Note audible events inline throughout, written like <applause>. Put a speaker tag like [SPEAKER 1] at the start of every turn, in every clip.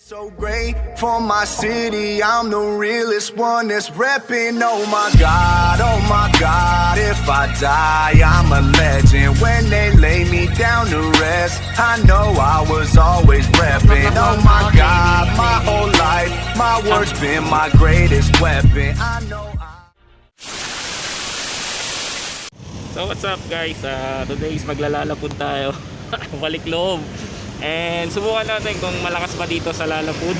[SPEAKER 1] So great for my city, I'm the realest one that's reppin'. Oh my god, oh my god, if I die, I'm a legend. When they lay me down to rest, I know I was always reppin'. Oh my god, my whole life, my word's been my greatest weapon. I know I.
[SPEAKER 2] So what's up guys? Uh, today is maglalalapod tayo. <laughs> Balik loob. And subukan natin kung malakas ba dito sa lalapod.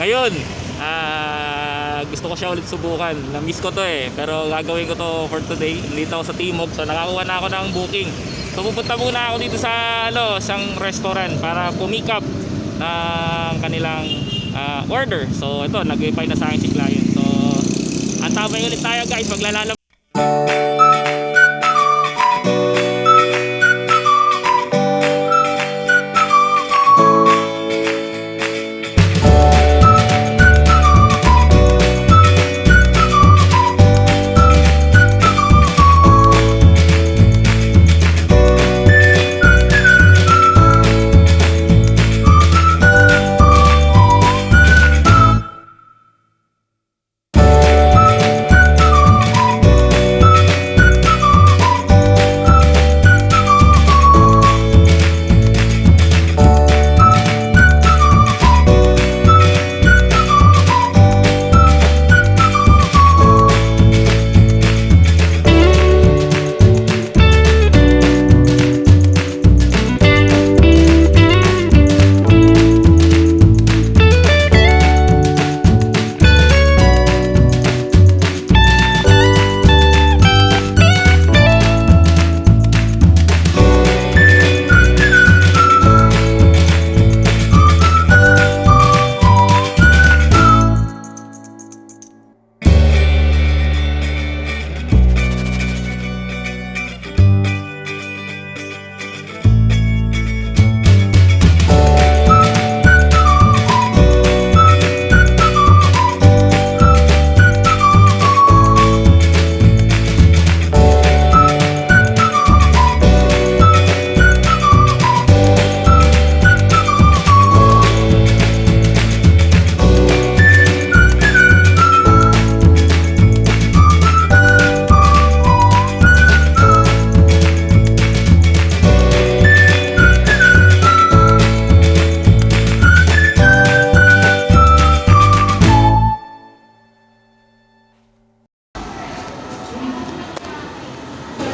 [SPEAKER 2] Ngayon, ah, gusto ko siya ulit subukan. Na-miss ko to eh. Pero gagawin ko to for today. Dito ako sa Timog. So nakakuha na ako ng booking. So pupunta muna ako dito sa ano, isang restaurant para pumikap ng kanilang ah, order. So ito, nag-reply na sa akin si client. So antabay ulit tayo guys. Maglalalapod.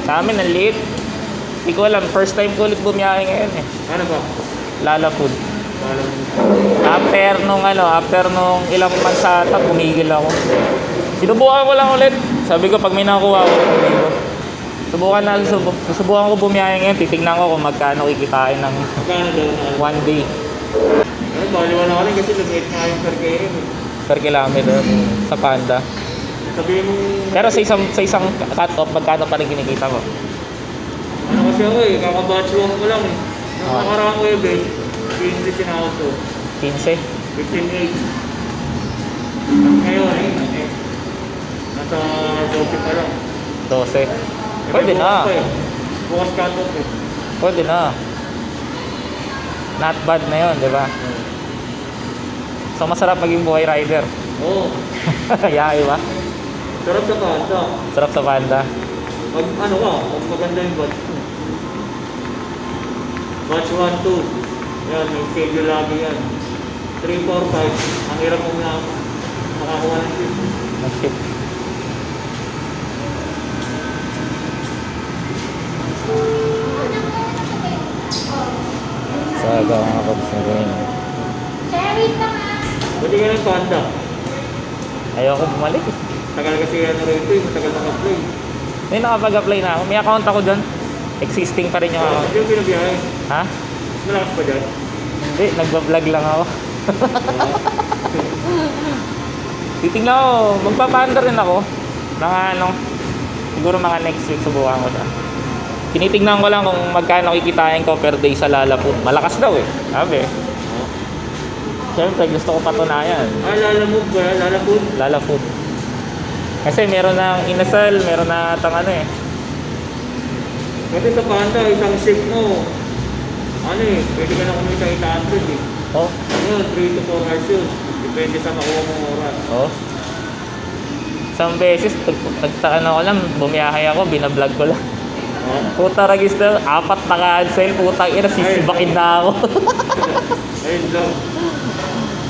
[SPEAKER 2] Sa amin, ang liit. Hindi ko alam, first time ko ulit bumiyahe ngayon eh.
[SPEAKER 3] Ano ba?
[SPEAKER 2] Lala food.
[SPEAKER 3] Alam mo.
[SPEAKER 2] After nung ano, after nung ilang months ata, pumigil ako. Sinubukan ko lang ulit. Sabi ko, pag may nakuha ko. Subukan na, subu- subukan ko bumiyahe ngayon. Titignan ko kung magkano kikitain ng
[SPEAKER 3] na?
[SPEAKER 2] one day
[SPEAKER 3] Ano, ka rin kasi lumit nga yung per kilo. eh.
[SPEAKER 2] per kilometer sa Panda.
[SPEAKER 3] Sabihin mo,
[SPEAKER 2] Pero sa isang sa isang cut-off, magkano pa rin kinikita mo?
[SPEAKER 3] ano kasi ako eh, kakabatch one ko lang eh. Nung nakaraang ko eh, 20 sinakot ko.
[SPEAKER 2] 15?
[SPEAKER 3] 15.8. Ngayon eh, nasa 12 pa lang.
[SPEAKER 2] 12.
[SPEAKER 3] Eh,
[SPEAKER 2] Pwede na.
[SPEAKER 3] bukas eh. Bukas cut off eh.
[SPEAKER 2] Pwede na. Not bad na yun, di ba? So masarap maging buhay rider.
[SPEAKER 3] Oo. <laughs>
[SPEAKER 2] Yaya ba?
[SPEAKER 3] Sarap sa kanta.
[SPEAKER 2] Sarap sa Panda.
[SPEAKER 3] Pag ano ka, pag maganda yung batch mo. Batch 1, 2. Yan, may schedule lagi yan. 3, 4, 5. Ang hirap mo na makakuha ng tip.
[SPEAKER 2] Mag-ship. So, ito mga kabs na ganyan.
[SPEAKER 3] Pwede ka ng panda.
[SPEAKER 2] Ayoko bumalik. eh.
[SPEAKER 3] Tagal kasi ano rin ito, eh, matagal naka-play.
[SPEAKER 2] May nakapag-apply na ako. May account ako dyan. Existing pa rin yung account.
[SPEAKER 3] Hindi yung binabiyahe.
[SPEAKER 2] Ha?
[SPEAKER 3] Malakas pa dyan.
[SPEAKER 2] Hindi, nagbablog lang ako. <laughs> Titingnan ko, magpapanda rin ako. Mga ano, siguro mga next week subukan ko na. Tinitingnan ko lang kung magkano kikitain ko per day sa lalapod. Malakas daw eh. Sabi. Siyempre, gusto ko patunayan.
[SPEAKER 3] Ah, lalamove ba? Lalapod?
[SPEAKER 2] Lalapod. Kasi meron ng inasal, meron na tang ano eh.
[SPEAKER 3] Kasi sa panda, isang shift mo, ano eh, pwede ka na kumita 800 eh.
[SPEAKER 2] Oh,
[SPEAKER 3] Yun, 3 to 4 hours yun. Depende sa makuha mong oras.
[SPEAKER 2] oh. Isang beses, nag- nagtaan ako lang, bumiyahe ako, binablog ko lang.
[SPEAKER 3] Oh.
[SPEAKER 2] Puta register, apat na cancel, putang ina, sisibakin na ako. <laughs>
[SPEAKER 3] Ayun lang.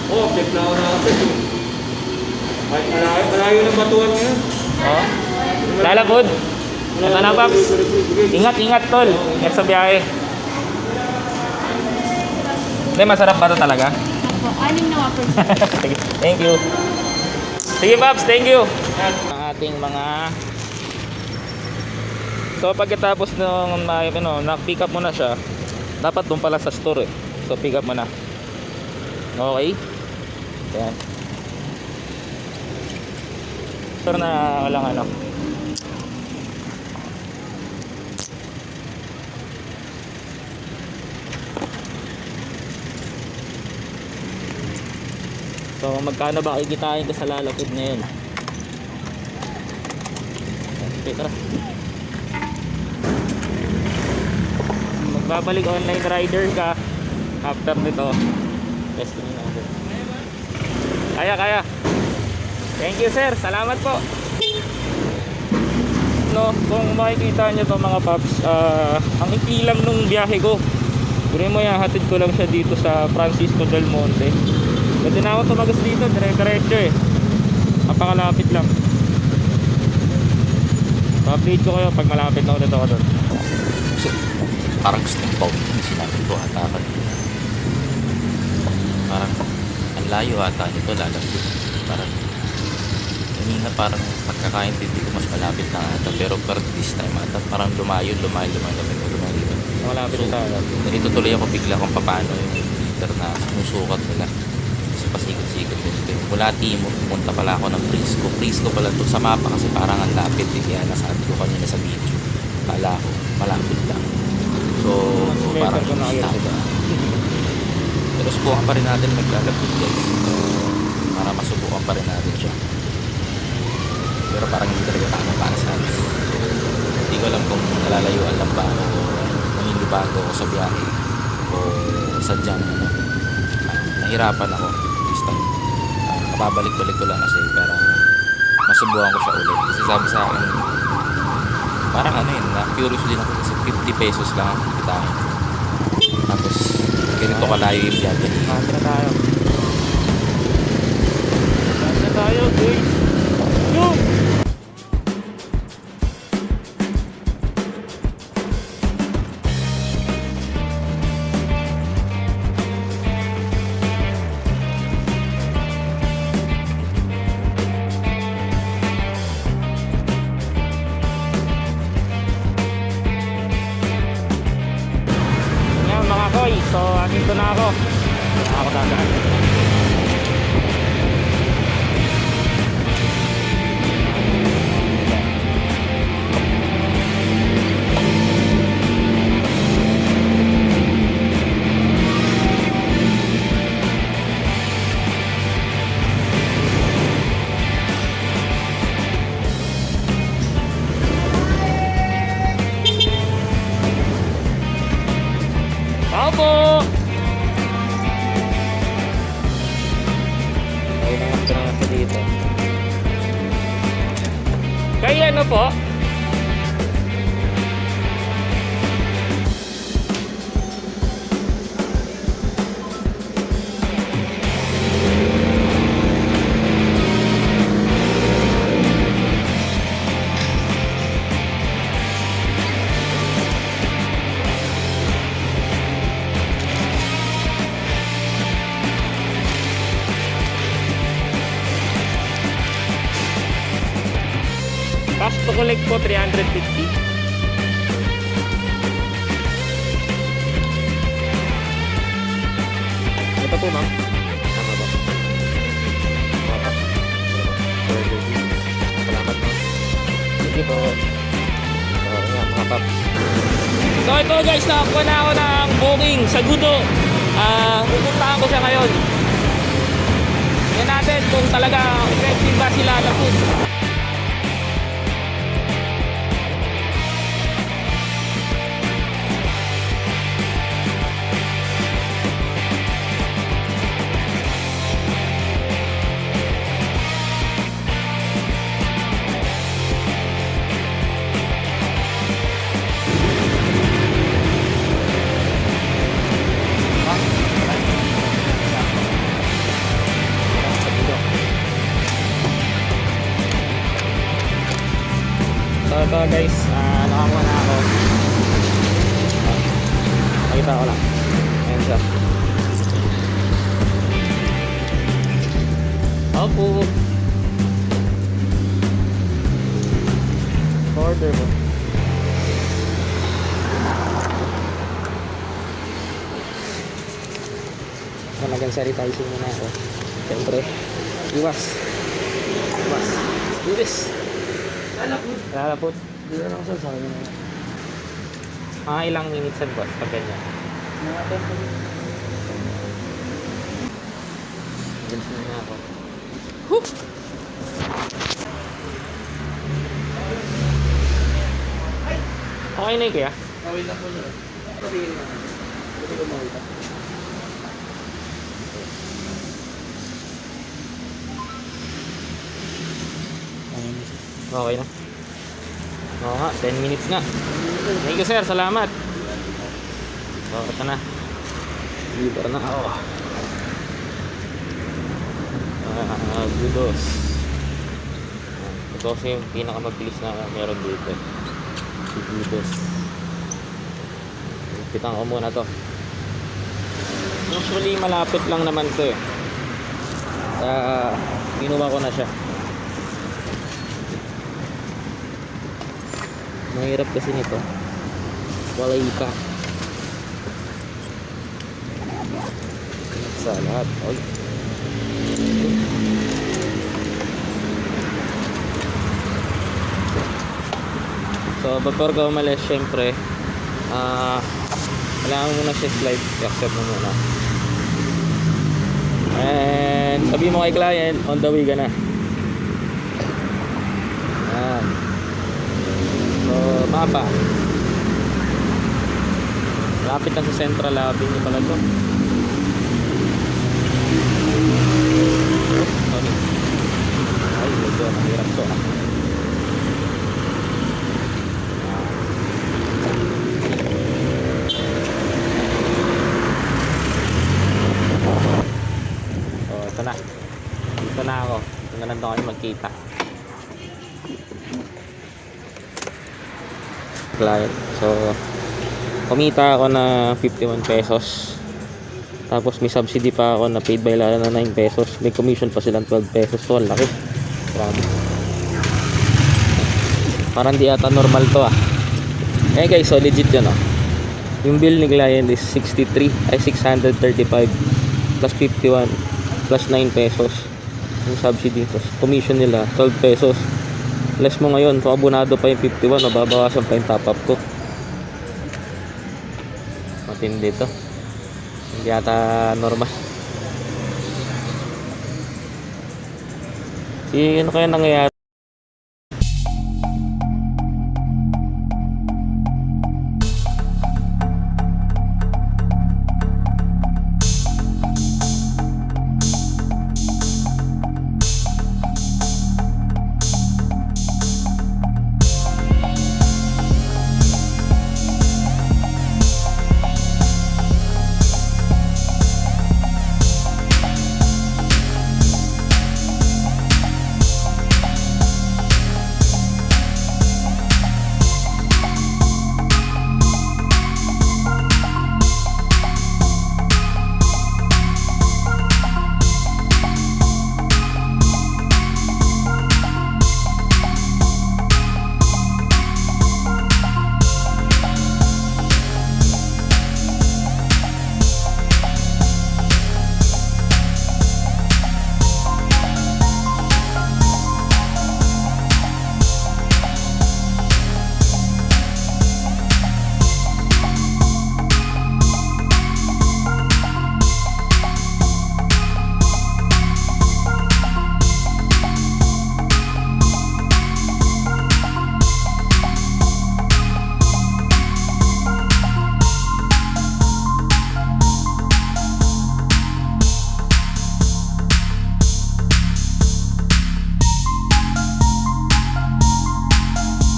[SPEAKER 3] Oh, check na ako na ako. Kahit malayo, malayo ng batuan ngayon.
[SPEAKER 2] oh. Lalapod. Ito na, Paps. Ingat, ingat, tol. Ingat sa biyahe. Hindi, masarap ba ito talaga?
[SPEAKER 4] Opo, anim na wafers. <laughs>
[SPEAKER 2] Sige, thank you. Sige, Paps, thank you. At ang ating mga... So, pagkatapos nung na, ano, na-pick up mo na siya, dapat doon pala sa store eh. So, pick up mo na. Okay? Yan. Store na walang ano. So, magkano ba kikitain ko sa lalapid ngayon? Okay, tara. Magbabalik online rider ka after nito. Testing natin. Kaya, kaya. Thank you, sir. Salamat po. No, kung makikita nyo to mga paps, ah, ang ikli lang nung biyahe ko. Guri mo yan, hatid ko lang siya dito sa Francisco del Monte. Pwede na ako tumagas dito, dire-diretso eh. Napakalapit lang. Pa-update ko kayo pag malapit na ulit ako doon.
[SPEAKER 5] So, parang gusto ng bawin yung sinabi ko ata ka. Parang ang layo ata nito lalapit. Parang kanina parang pagkakaintindi ko mas malapit na ata pero per this time ata parang lumayo, lumayo, lumayo, lumayo, lumayo. lumayo.
[SPEAKER 2] Malapit
[SPEAKER 5] So,
[SPEAKER 2] tayo.
[SPEAKER 5] Itutuloy ako bigla kung paano yung meter na sumusukat nila. Kasi pasikot-sikot nito. Mula Timo, pumunta pala ako ng Frisco. Frisco pala to sa mapa kasi parang ang lapit din. Kaya nasabi ko kanina sa video. Kala ko, malapit lang. So, parang. Pero subukan pa rin natin maglalapit guys. Para masubukan pa rin natin siya. Pero parang hindi talaga tama para sa akin. Hindi ko alam kung nalalayuan lang ba ako o nangingibago ako sa biyahe o sadyang ano, ah, nahirapan ako this time. Ah, kababalik-balik ko lang kasi para masubukan ko siya ulit. Kasi sabi sa akin, parang ano yun, na curious din ako kasi 50 pesos lang ang kitain. Tapos, ganito kalayo yung biyahe.
[SPEAKER 2] Na tayo. Na tayo, guys. Andito na ako. Na ako 150. Ito po, ma'am. Tama ba? Tama? Salamat, po. Oh, so, yan, mga paps. So, ito guys, nakakuha na ako ng booking sa Gudo. Uh, pupuntahan ko siya ngayon. Yan natin kung talaga effective ba sila tapos. Opo. Order mo. Talagang sanitizing muna ako. Siyempre, iwas. Iwas. Iwas. Lalapot. Lalapot.
[SPEAKER 3] Dito na ako sa sabi mo.
[SPEAKER 2] Mga ilang minutes yan boss pag ganyan.
[SPEAKER 3] Mga 10 po.
[SPEAKER 2] Ganyan muna ako. Okay na yun kaya?
[SPEAKER 3] Kawin lang po siya. Sabihin na. Hindi ko makita.
[SPEAKER 2] Okay na. Oo nga, 10 minutes nga. Thank you sir, salamat. So, ito na. Libre na ako. Ah, Gudos. Ito kasi yung pinakamabilis na meron dito. Si Gudos. Pitan ko muna to. Usually malapit lang naman to eh. Kaya kinuha ko na siya. Mahirap kasi nito. Walay ka. Sa lahat. Oy. So, before ka umalis, syempre, ah, kailangan mo muna siya slide. I-accept mo muna. And, sabi mo kay client, on the way ka na. Ayan. So, mapa. Lapit na sa Central Avenue pala to. Sorry. Ay, medyo mahirap to ah. Ito na. Dito na ako. Dito na lang daw kami magkita. client. So, kumita ako na 51 pesos. Tapos may subsidy pa ako na paid by Lala na 9 pesos. May commission pa silang 12 pesos. So, laki. Grabe. Parang di ata normal to ah. Eh guys, so legit yun oh. Yung bill ni client is 63 ay 635 plus 51 plus 9 pesos. Yung subsidy. Tapos commission nila 12 pesos less mo ngayon kung abonado pa yung 51 mababawasan pa yung top up ko matindi to hindi ata normal si ano kaya nangyayari